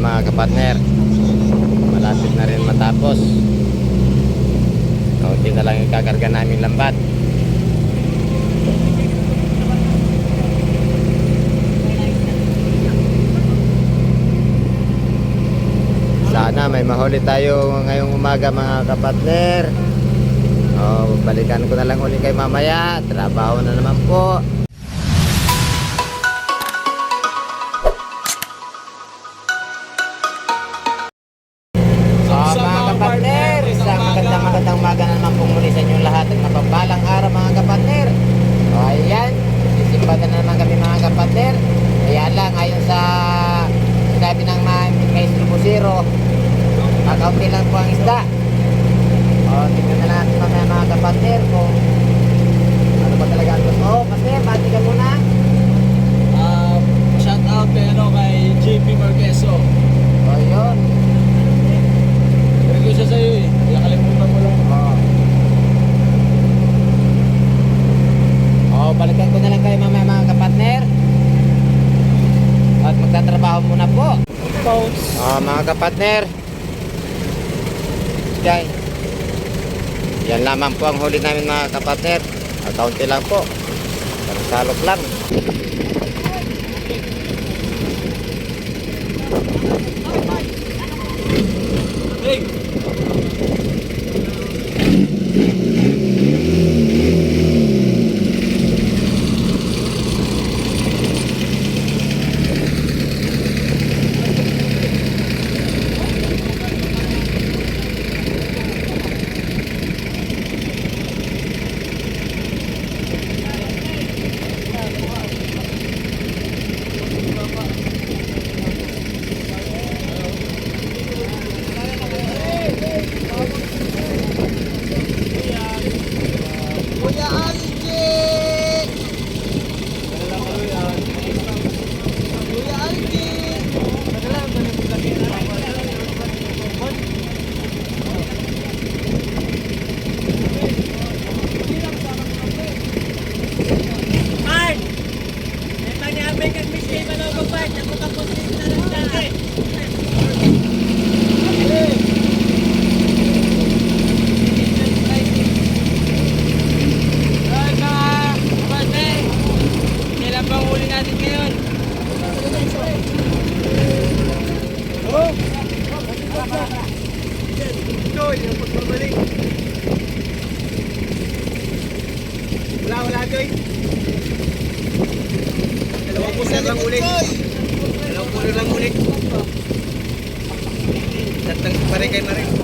Ayan mga kapatner. Malapit na rin matapos. Kaunti na lang yung kakarga namin lambat. Sana may mahuli tayo ngayong umaga mga kapatner. Oh, balikan ko na lang uli kay mamaya. Trabaho na naman po. Umaga na naman pong muli sa inyong lahat at mapapalang araw mga kapatner. O ayan, sisimba na naman kami mga kapatner. Kaya lang, ayon sa sinabi ng mga Maestro Busero, kakaunti lang po ang isda. O, tingnan na natin mamaya mga kapatner kung ano ba talaga ang gusto. Oh, kasi, bati ka muna. Ah, shout out kay ano kay JP Marqueso. O, yun. Siya sa'yo eh. Nakalimutan mo lang. Oo. Oh, balikan ko na lang kayo mamaya mga kapatner. At magtatrabaho muna po. Bounce. Oh, mga kapatner. Yan. Yan lamang po ang huli namin mga kapatner. At kaunti lang po. Parang salok lang. Hey! King. May mistake pa lang kapag ako tapos na lang dati. Wala, wala, Joy. Puso lang ulit. Dalawang puso lang ulit. Tatang pare kay Mare. Kaunti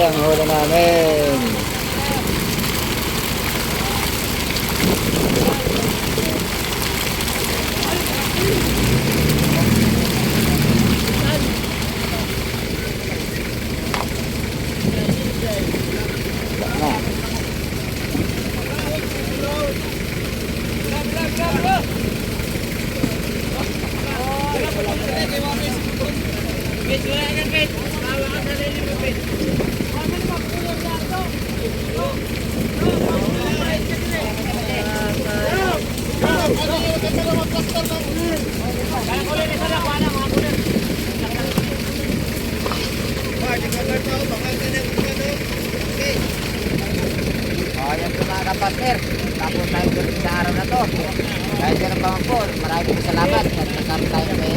ang huli namin. Bitch, wala ka, bitch. Bawa ka sa sarili mo, bitch. O, ayan po mga kapatner. Tapos tayo sa araw na to. Kahit yan ang po, maraming salamat. At nasama tayo ng